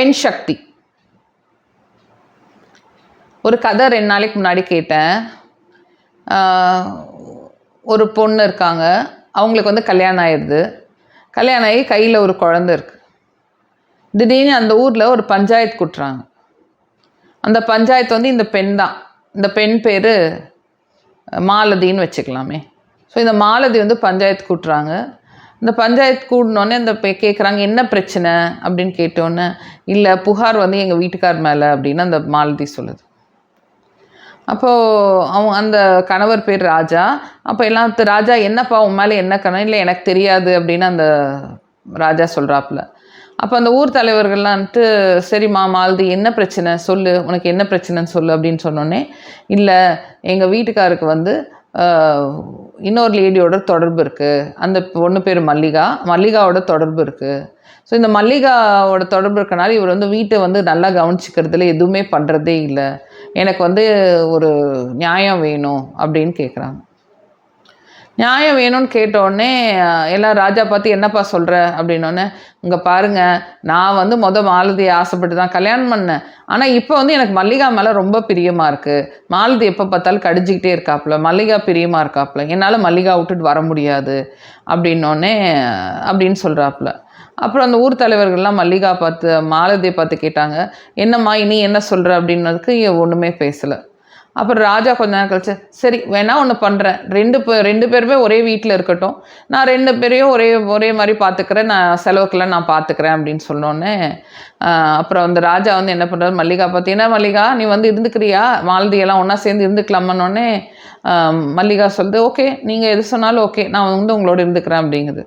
பெண் சக்தி. ஒரு கதை ரெண்டு நாளைக்கு முன்னாடி கேட்டேன். ஒரு பொண்ணு இருக்காங்க. அவங்களுக்கு வந்து கல்யாணம் ஆயிடுது. கல்யாணம் ஆகி கையில் ஒரு குழந்தை இருக்கு. திடீர்னு அந்த ஊரில் ஒரு பஞ்சாயத்து கூட்டுறாங்க. அந்த பஞ்சாயத்து வந்து இந்த பெண் தான். இந்த பெண் பேர் மாலதின்னு வச்சுக்கலாமே. ஸோ இந்த மாலதி வந்து பஞ்சாயத்து கூட்டுறாங்க. இந்த பஞ்சாயத்து கூட்டினோடனே அந்த கேட்குறாங்க என்ன பிரச்சனை? அப்படின்னு கேட்டோன்னே இல்லை புகார் வந்து எங்கள் வீட்டுக்கார் மேலே அப்படின்னு அந்த மாலதி சொல்லுது. அப்போது அவங்க அந்த கணவர் பேர் ராஜா. அப்போ எல்லாம் ராஜா என்னப்பா உன் மேலே என்ன கணவன் இல்லை எனக்கு தெரியாது அப்படின்னு அந்த ராஜா சொல்கிறாப்புல அப்போ அந்த ஊர் தலைவர்கள்லாம் வந்துட்டு சரிம்மா மாலதி என்ன பிரச்சனை? சொல்லு உனக்கு என்ன பிரச்சனைன்னு சொல்லு அப்படின்னு சொன்னோன்னே இல்லை எங்கள் வீட்டுக்காருக்கு வந்து இன்னொரு லேடியோட தொடர்பு இருக்குது அந்த ஒன்று பேர் மல்லிகா. மல்லிகாவோட தொடர்பு இருக்குது ஸோ இந்த மல்லிகாவோட தொடர்பு இருக்கனால இவர் வந்து வீட்டை வந்து நல்லா கவனிச்சிக்கிறதுல எதுவுமே பண்ணுறதே இல்லை. எனக்கு வந்து ஒரு நியாயம் வேணும் அப்படின்னு கேட்குறாங்க நியாயம் வேணும்னு கேட்டோடனே எல்லாம் ராஜா பார்த்து என்னப்பா சொல்கிற அப்படின்னோடனே இங்கே பாருங்கள் நான் வந்து மொதல் மாலதியை ஆசைப்பட்டு தான் கல்யாணம் பண்ணேன். ஆனால் இப்போ வந்து எனக்கு மல்லிகா மேலே ரொம்ப பிரியமாக இருக்குது மாலதி எப்போ பார்த்தாலும் கடிஞ்சிக்கிட்டே இருக்காப்புல மல்லிகா பிரியமாக இருக்காப்புல. என்னால் மல்லிகா விட்டுட்டு வர முடியாது. அப்படின்னோடனே அப்படின்னு சொல்கிறாப்புல அப்புறம் அந்த ஊர் தலைவர்கள்லாம் மல்லிகா பார்த்து மாலதியை பார்த்து கேட்டாங்க என்னம்மா இனி என்ன சொல்கிற அப்படின்னதுக்கு ஒன்றுமே பேசலை. அப்புறம் ராஜா கொஞ்ச நேரம் கழிச்சு சரி வேணா ஒன்று பண்ணுறேன் ரெண்டு பே ரெண்டு பேருமே ஒரே வீட்டில் இருக்கட்டும். நான் ரெண்டு பேரையும் ஒரே ஒரே மாதிரி பார்த்துக்கிறேன் நான் செலவுக்கெல்லாம் நான் பார்த்துக்கிறேன் அப்படின்னு சொன்னோன்னே அப்புறம் அந்த ராஜா வந்து என்ன பண்ணுறாரு மல்லிகா பார்த்து என்ன மல்லிகா நீ வந்து இருந்துக்கிறியா? மாலதியெல்லாம் ஒன்றா சேர்ந்து இருந்துக்கலாமான்னொன்னே மல்லிகா சொல்லுது ஓகே நீங்கள் எது சொன்னாலும் ஓகே நான் வந்து உங்களோட இருந்துக்கிறேன் அப்படிங்குது.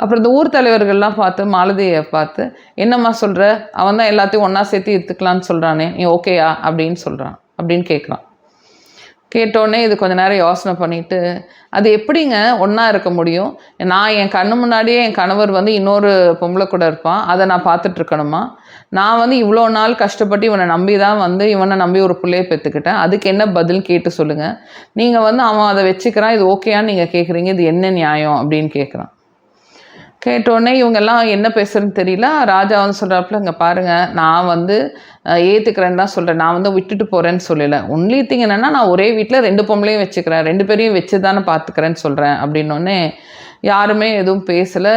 அப்புறம் இந்த ஊர் தலைவர்கள்லாம் பார்த்து மாலதியை பார்த்து என்னம்மா சொல்கிற அவன் தான் எல்லாத்தையும் ஒன்றா சேர்த்து எடுத்துக்கலான்னு சொல்கிறானே நீ ஓகேயா? அப்படின்னு சொல்கிறான் அப்படின்னு கேட்குறான் கேட்டோடனே இது கொஞ்ச நேரம் யோசனை பண்ணிட்டு அது எப்படிங்க ஒன்றா இருக்க முடியும்? நான் என் கண்ணு முன்னாடியே என் கணவர் வந்து இன்னொரு பொம்பளை கூட இருப்பான். அதை நான் பார்த்துட்ருக்கணுமா நான் வந்து இவ்வளோ நாள் கஷ்டப்பட்டு இவனை நம்பி தான் வந்து இவனை நம்பி ஒரு பிள்ளையை பெற்றுக்கிட்டேன். அதுக்கு என்ன பதில் கேட்டு சொல்லுங்கள் நீங்கள் வந்து அவன் அதை வச்சுக்கிறான் இது ஓகேயான்னு நீங்கள் கேட்குறீங்க இது என்ன நியாயம் அப்படின்னு கேட்குறான் கேட்டோடனே இவங்கெல்லாம் என்ன பேசுறதுன்னு தெரியல. ராஜா வந்து சொல்கிறாப்புல இங்கே பாருங்கள் நான் வந்து ஏற்றுக்கிறேன்னு தான் சொல்கிறேன் நான் வந்து விட்டுட்டு போகிறேன்னு சொல்லலை. ஒன்லி திங் என்னென்னா நான் ஒரே வீட்டில் ரெண்டு பொம்பளையும் வச்சுக்கிறேன். ரெண்டு பேரையும் வச்சு தானே பார்த்துக்கிறேன்னு சொல்கிறேன் அப்படின்னோடனே யாருமே எதுவும் பேசலை.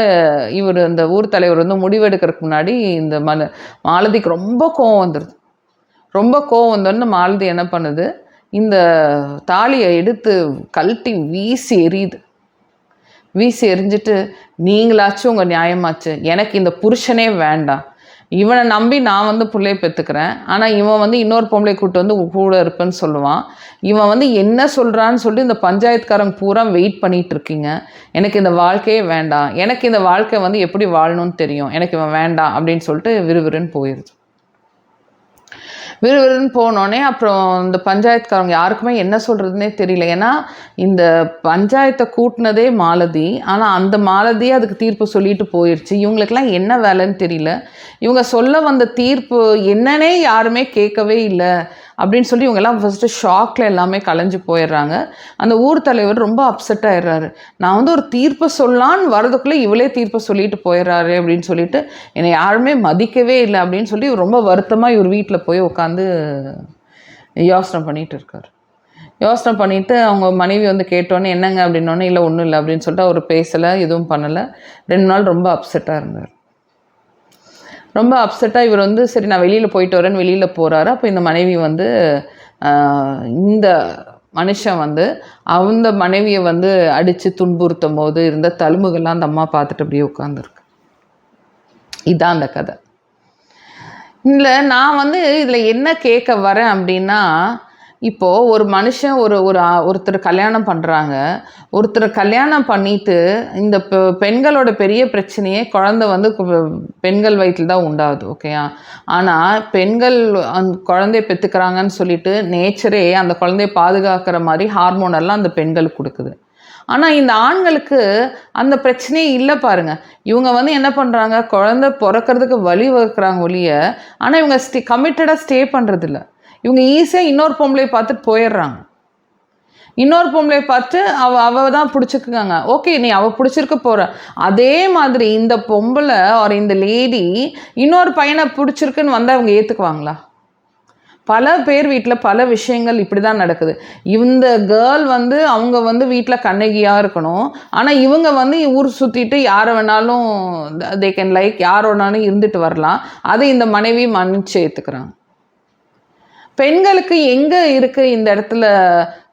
இவர் இந்த ஊர் தலைவர் வந்து முடிவெடுக்கிறதுக்கு முன்னாடி இந்த மல மாலதிக்கு ரொம்ப கோவம் வந்துடுது ரொம்ப கோவம் வந்தோடனே மாலதி என்ன பண்ணுது? இந்த தாலியை எடுத்து கழட்டி வீசி எறியுது. வீசி எறிஞ்சிட்டு நீங்களாச்சும் உங்கள் நியாயமாச்சு. எனக்கு இந்த புருஷனே வேண்டாம். இவனை நம்பி நான் வந்து பிள்ளைய பெற்றுக்கிறேன் ஆனால் இவன் வந்து இன்னொரு பொம்பளை கூட்டு வந்து கூட இருப்பேன்னு சொல்லுவான். இவன் வந்து என்ன சொல்கிறான்னு சொல்லி இந்த பஞ்சாயத்துக்காரங்க பூரா வெயிட் பண்ணிகிட்டு இருக்கீங்க. எனக்கு இந்த வாழ்க்கையே வேண்டாம். எனக்கு இந்த வாழ்க்கை வந்து எப்படி வாழணும்னு தெரியும். எனக்கு இவன் வேண்டாம் அப்படின்னு சொல்லிட்டு விறுவிறுன்னு போயிடுது விறுவிறுன்னு போனோடனே அப்புறம் இந்த பஞ்சாயத்துக்காரங்க யாருக்குமே என்ன சொல்கிறதுனே தெரியல. ஏன்னா இந்த பஞ்சாயத்தை கூட்டினதே மாலதி. ஆனால் அந்த மாலதியே அதுக்கு தீர்ப்பு சொல்லிட்டு போயிடுச்சு இவங்களுக்கெல்லாம் என்ன வேலைன்னு தெரியல. இவங்க சொல்ல வந்த தீர்ப்பு என்னன்னே யாருமே கேட்கவே இல்லை. அப்படின்னு சொல்லி இவங்கெல்லாம் ஃபஸ்ட்டு ஷாக்கில் எல்லாமே கலைஞ்சு போயிடுறாங்க. அந்த ஊர் தலைவர் ரொம்ப அப்செட் ஆயிடுறாரு. நான் வந்து ஒரு தீர்ப்பை சொல்லான்னு வரதுக்குள்ளே இவளே தீர்ப்பை சொல்லிட்டு போயிடுறாரு அப்படின்னு சொல்லிட்டு என்னை யாருமே மதிக்கவே இல்லை அப்படின்னு சொல்லி ரொம்ப வருத்தமாக இவர் வீட்டில் போய் உட்காந்து யோசனை பண்ணிட்டு இருக்கார். யோசனை பண்ணிவிட்டு அவங்க மனைவி வந்து கேட்டோன்னே என்னங்க? அப்படின்னோடனே இல்லை ஒன்றும் இல்லை அப்படின்னு சொல்லிட்டு அவர் பேசலை எதுவும் பண்ணலை. ரெண்டு நாள் ரொம்ப அப்செட்டாக இருந்தார். ரொம்ப அப்செட்டாக இவர் வந்து சரி நான் வெளியில் போயிட்டு வரேன்னு வெளியில் போகிறாரு அப்போ இந்த மனைவி வந்து இந்த மனுஷன் வந்து அந்த மனைவியை வந்து அடித்து துன்புறுத்தும் போது இருந்த தழும்புகள்லாம் அந்த அம்மா பார்த்துட்டு அப்படியே உட்காந்துருக்கு இதுதான் அந்த கதை. இல்லை நான் வந்து இதில் என்ன கேட்க வரேன் அப்படின்னா இப்போது ஒரு மனுஷன் ஒரு ஒரு ஒருத்தர் கல்யாணம் பண்ணுறாங்க ஒருத்தர் கல்யாணம் பண்ணிட்டு இந்த பெண்களோட பெரிய பிரச்சனையே குழந்தை வந்து பெண்கள் வயிற்றில் தான் உண்டாகுது ஓகேயா ஆனால் பெண்கள் அந்த குழந்தைய பெற்றுக்கிறாங்கன்னு சொல்லிட்டு நேச்சரே அந்த குழந்தைய பாதுகாக்கிற மாதிரி ஹார்மோன் எல்லாம் அந்த பெண்களுக்கு கொடுக்குது. ஆனால் இந்த ஆண்களுக்கு அந்த பிரச்சனையே இல்லை பாருங்கள் இவங்க வந்து என்ன பண்ணுறாங்க குழந்தை பிறக்கிறதுக்கு வழி வகுக்கிறாங்க ஒழிய ஆனால் இவங்க ஸ்டே கமிட்டடாக ஸ்டே பண்ணுறதில்ல இவங்க ஈஸியாக இன்னொரு பொம்பளை பார்த்துட்டு போயிடுறாங்க. இன்னொரு பொம்பளையை பார்த்து அவ அவ தான் பிடிச்சிருக்காங்க ஓகே நீ அவள் பிடிச்சிருக்க போகிற அதே மாதிரி இந்த பொம்பளை ஒரு இந்த லேடி இன்னொரு பையனை பிடிச்சிருக்குன்னு வந்தால் அவங்க ஏற்றுக்குவாங்களா பல பேர் வீட்டில் பல விஷயங்கள் இப்படி தான் நடக்குது. இந்த கேர்ள் வந்து அவங்க வந்து வீட்டில் கண்ணகியாக இருக்கணும். ஆனால் இவங்க வந்து ஊர் சுற்றிட்டு யாரை வேணாலும் தே கேன் லைக் யார் வேணாலும் இருந்துட்டு வரலாம். அதை இந்த மனைவி மன்னிச்சு ஏற்றுக்கிறாங்க பெண்களுக்கு எங்கே இருக்குது இந்த இடத்துல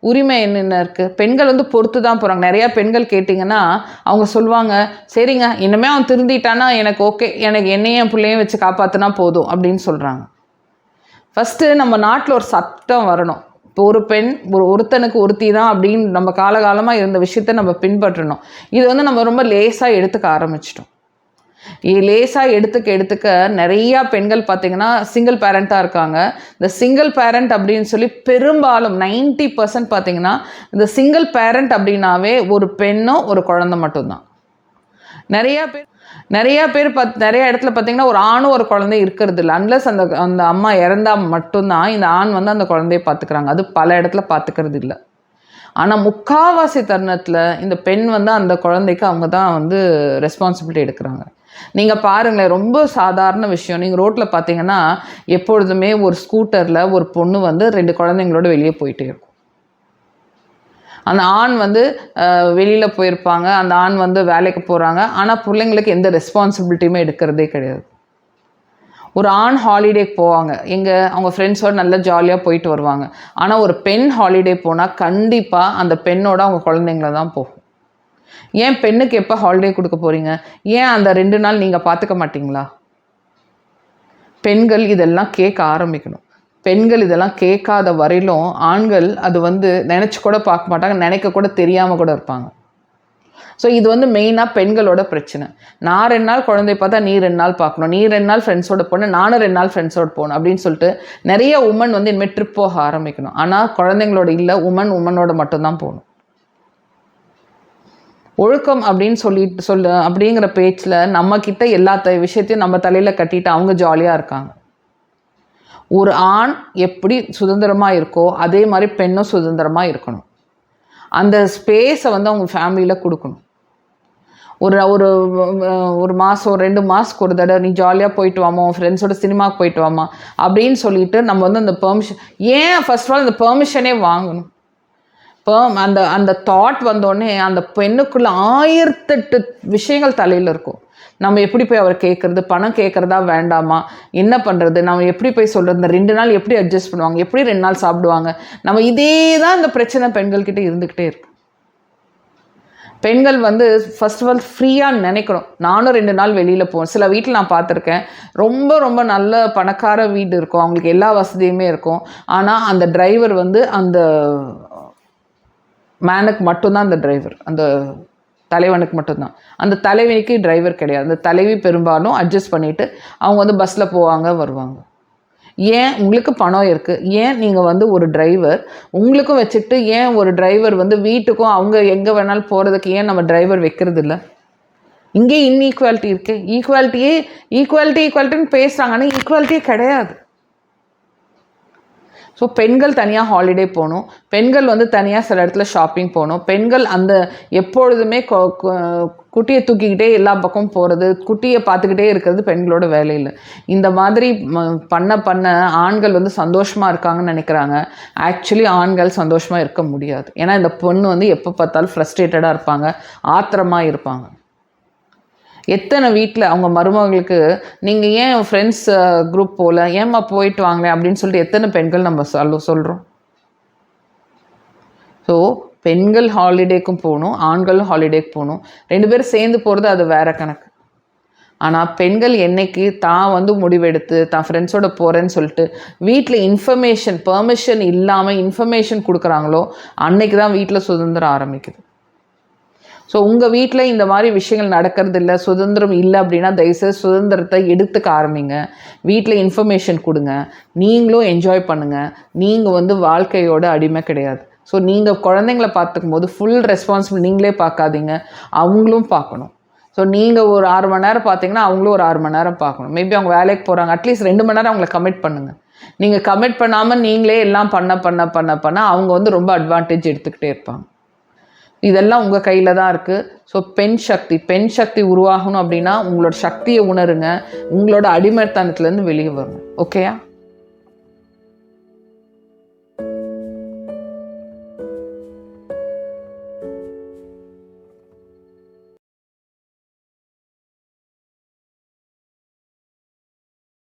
உரிமை என்னென்ன இருக்குது பெண்கள் வந்து பொறுத்து தான் போகிறாங்க நிறையா பெண்கள் கேட்டிங்கன்னா அவங்க சொல்லுவாங்க சரிங்க இனிமேல் அவன் திருந்திட்டானா எனக்கு ஓகே. எனக்கு என்னையும் என் பிள்ளையும் வச்சு காப்பாற்றினா போதும் அப்படின்னு சொல்கிறாங்க ஃபஸ்ட்டு நம்ம நாட்டில் ஒரு சட்டம் வரணும். இப்போ ஒரு பெண் ஒரு ஒருத்தனுக்கு ஒருத்தி தான் அப்படின்னு நம்ம காலகாலமாக இருந்த விஷயத்த நம்ம பின்பற்றணும். இது வந்து நம்ம ரொம்ப லேசாக எடுத்துக்க ஆரம்பிச்சிட்டோம். லேசாக எடுத்துக்க எடுத்துக்க நிறையா பெண்கள் பார்த்தீங்கன்னா சிங்கிள் பேரண்ட்டாக இருக்காங்க. இந்த சிங்கிள் பேரண்ட் அப்படின்னு சொல்லி பெரும்பாலும் நைன்ட்டி பர்சன்ட் பார்த்தீங்கன்னா இந்த சிங்கிள் பேரண்ட் அப்படின்னாவே ஒரு பெண்ணும் ஒரு குழந்தை மட்டும்தான். நிறையா பேர் நிறையா பேர் பத் நிறைய இடத்துல பார்த்தீங்கன்னா ஒரு ஆணும் ஒரு குழந்தை இருக்கிறது இல்லை அன்லஸ் அந்த அந்த அம்மா இறந்தா மட்டும்தான் இந்த ஆண் வந்து அந்த குழந்தைய பார்த்துக்கிறாங்க. அது பல இடத்துல பார்த்துக்கிறது இல்லை ஆனால் முக்காவாசி தருணத்தில் இந்த பெண் வந்து அந்த குழந்தைக்கு அவங்க தான் வந்து ரெஸ்பான்சிபிலிட்டி எடுக்கிறாங்க. நீங்கள் பாருங்களேன் ரொம்ப சாதாரண விஷயம். நீங்கள் ரோட்டில் பார்த்தீங்கன்னா எப்பொழுதுமே ஒரு ஸ்கூட்டரில் ஒரு பொண்ணு வந்து ரெண்டு குழந்தைங்களோட வெளியே போயிட்டே இருக்கும். அந்த ஆண் வந்து வெளியில் போயிருப்பாங்க. அந்த ஆண் வந்து வேலைக்கு போகிறாங்க ஆனால் பிள்ளைங்களுக்கு எந்த ரெஸ்பான்சிபிலிட்டியுமே எடுக்கிறதே கிடையாது. ஒரு ஆண் ஹாலிடேக்கு போவாங்க. எங்கே அவங்க ஃப்ரெண்ட்ஸோடு நல்லா ஜாலியாக போயிட்டு வருவாங்க. ஆனால் ஒரு பெண் ஹாலிடே போனால் கண்டிப்பாக அந்த பெண்ணோட அவங்க குழந்தைங்கள தான் போகும். ஏன் பெண்ணுக்கு எப்போ ஹாலிடே கொடுக்க போகிறீங்க ஏன் அந்த ரெண்டு நாள் நீங்கள் பார்த்துக்க மாட்டிங்களா? பெண்கள் இதெல்லாம் கேட்க ஆரம்பிக்கணும். பெண்கள் இதெல்லாம் கேட்காத வரையிலும் ஆண்கள் அது வந்து நினச்சி கூட பார்க்க மாட்டாங்க நினைக்க கூட தெரியாமல் கூட இருப்பாங்க. ஸோ இது வந்து மெயினாக பெண்களோட பிரச்சனை. நான் ரெண்டு நாள் குழந்தை பார்த்தா நீ ரெண்டு நாள் பார்க்கணும். நீ ரெண்டு நாள் ஃப்ரெண்ட்ஸோட போகணும் நானும் ரெண்டு நாள் ஃப்ரெண்ட்ஸோட போகணும் அப்படின்னு சொல்லிட்டு நிறைய உமன் வந்து இனிமேல் ட்ரிப் போக ஆரம்பிக்கணும். ஆனால் குழந்தைங்களோட இல்லை உமன் உமனோட மட்டும்தான் போகணும். ஒழுக்கம் அப்படின்னு சொல்லிட்டு சொல்லு அப்படிங்கிற பேச்சில் நம்மக்கிட்ட எல்லா த விஷயத்தையும் நம்ம தலையில் கட்டிட்டு அவங்க ஜாலியாக இருக்காங்க. ஒரு ஆண் எப்படி சுதந்திரமாக இருக்கோ அதே மாதிரி பெண்ணும் சுதந்திரமாக இருக்கணும். அந்த ஸ்பேஸை வந்து அவங்க ஃபேமிலியில் கொடுக்கணும். ஒரு ஒரு ஒரு மாதம் ரெண்டு மாதத்துக்கு ஒரு தடவை நீ ஜாலியாக போயிட்டு வாமா உன் ஃப்ரெண்ட்ஸோட சினிமாவுக்கு போயிட்டு வாமா அப்படின்னு சொல்லிட்டு நம்ம வந்து அந்த பெர்மிஷன் ஏன் ஃபர்ஸ்ட் ஆஃப் ஆல் அந்த பெர்மிஷனே வாங்கணும்? இப்போ அந்த அந்த தாட் வந்தோடனே அந்த பெண்ணுக்குள்ள ஆயிரத்தெட்டு விஷயங்கள் தலையில் இருக்கும். நம்ம எப்படி போய் அவர் கேட்குறது பணம் கேட்குறதா வேண்டாமா? என்ன பண்ணுறது நம்ம எப்படி போய் சொல்கிறது இந்த ரெண்டு நாள் எப்படி அட்ஜஸ்ட் பண்ணுவாங்க? எப்படி ரெண்டு நாள் சாப்பிடுவாங்க? நம்ம இதே தான் இந்த பிரச்சனை பெண்கள்கிட்ட இருந்துக்கிட்டே இருக்கு. பெண்கள் வந்து ஃபர்ஸ்ட் ஆஃப் ஆல் ஃப்ரீயாக நினைக்கணும். நானும் ரெண்டு நாள் வெளியில் போவேன். சில வீட்டில் நான் பார்த்துருக்கேன். ரொம்ப ரொம்ப நல்ல பணக்கார வீடு இருக்கும். அவங்களுக்கு எல்லா வசதியுமே இருக்கும். ஆனால் அந்த டிரைவர் வந்து அந்த மேனுக்கு மட்டும்தான் அந்த டிரைவர் அந்த தலைவனுக்கு மட்டும்தான். அந்த தலைவிக்கு டிரைவர் கிடையாது. அந்த தலைவி பெரும்பாலும் அட்ஜஸ்ட் பண்ணிவிட்டு அவங்க வந்து பஸ்ஸில் போவாங்க வருவாங்க. ஏன்? உங்களுக்கு பணம் இருக்குது ஏன் நீங்கள் வந்து ஒரு டிரைவர் உங்களுக்கும் வச்சுட்டு ஏன் ஒரு டிரைவர் வந்து வீட்டுக்கும் அவங்க எங்கே வேணாலும் போகிறதுக்கு ஏன் நம்ம டிரைவர் வைக்கிறது இல்லை இங்கே இன்இக்வாலிட்டி இருக்குது ஈக்குவாலிட்டியே ஈக்குவாலிட்டி ஈக்குவாலிட்டின்னு பேசுகிறாங்க ஆனால் ஈக்குவாலிட்டியே கிடையாது. ஸோ பெண்கள் தனியாக ஹாலிடே போகணும். பெண்கள் வந்து தனியாக சில இடத்துல ஷாப்பிங் போகணும். பெண்கள் அந்த எப்பொழுதுமே குட்டியை தூக்கிக்கிட்டே எல்லா பக்கமும் போகிறது குட்டியை பார்த்துக்கிட்டே இருக்கிறது பெண்களோட வேலையில். இந்த மாதிரி பண்ண பண்ண ஆண்கள் வந்து சந்தோஷமாக இருக்காங்கன்னு நினைக்கிறாங்க. ஆக்சுவலி ஆண்கள் சந்தோஷமாக இருக்க முடியாது. ஏன்னா இந்த பொண்ணு வந்து எப்போ பார்த்தாலும் ஃப்ரஸ்ட்ரேட்டடாக இருப்பாங்க. ஆத்திரமாக இருப்பாங்க. எத்தனை வீட்டில் அவங்க மருமகளுக்கு நீங்கள் ஏன் ஃப்ரெண்ட்ஸ் குரூப் போகல ஏம்மா போயிட்டு வாங்களேன் அப்படின்னு சொல்லிட்டு எத்தனை பெண்கள் நம்ம சொல்ல சொல்கிறோம் ஸோ பெண்கள் ஹாலிடேக்கும் போகணும் ஆண்களும் ஹாலிடேக்கு போகணும். ரெண்டு பேரும் சேர்ந்து போகிறது அது வேற கணக்கு. ஆனால் பெண்கள் என்னைக்கு தான் வந்து முடிவெடுத்து தான் ஃப்ரெண்ட்ஸோட போகிறேன்னு சொல்லிட்டு வீட்டில் இன்ஃபர்மேஷன் பெர்மிஷன் இல்லாமல் இன்ஃபர்மேஷன் கொடுக்குறாங்களோ அன்னைக்கு தான் வீட்டில் சுதந்திரம் ஆரம்பிக்குது. ஸோ உங்கள் வீட்டில் இந்த மாதிரி விஷயங்கள் நடக்கிறது இல்லை சுதந்திரம் இல்லை அப்படின்னா தயவுசெய்து சுதந்திரத்தை எடுத்துக்க ஆரம்பிங்க. வீட்டில் இன்ஃபர்மேஷன் கொடுங்க. நீங்களும் என்ஜாய் பண்ணுங்கள் நீங்கள் வந்து வாழ்க்கையோட அடிமை கிடையாது. ஸோ நீங்கள் குழந்தைங்கள பார்த்துக்கும் போது ஃபுல் ரெஸ்பான்சிபிள் நீங்களே பார்க்காதீங்க. அவங்களும் பார்க்கணும். ஸோ நீங்கள் ஒரு ஆறு மணி நேரம் பார்த்தீங்கன்னா அவங்களும் ஒரு ஆறு மணி நேரம் பார்க்கணும். மேபி அவங்க வேலைக்கு போகிறாங்க அட்லீஸ்ட் ரெண்டு மணி நேரம் அவங்கள கமிட் பண்ணுங்கள் நீங்கள் கமிட் பண்ணாமல் நீங்களே எல்லாம் பண்ண பண்ண பண்ண பண்ண அவங்க வந்து ரொம்ப அட்வான்டேஜ் எடுத்துக்கிட்டே இருப்பாங்க. இதெல்லாம் உங்கள் கையில் தான் இருக்குது ஸோ பெண் சக்தி பெண் சக்தி உருவாகணும் அப்படின்னா உங்களோட சக்தியை உணருங்க. உங்களோட அடிமைத்தனத்துலேருந்து வெளியே வரணும். ஓகேயா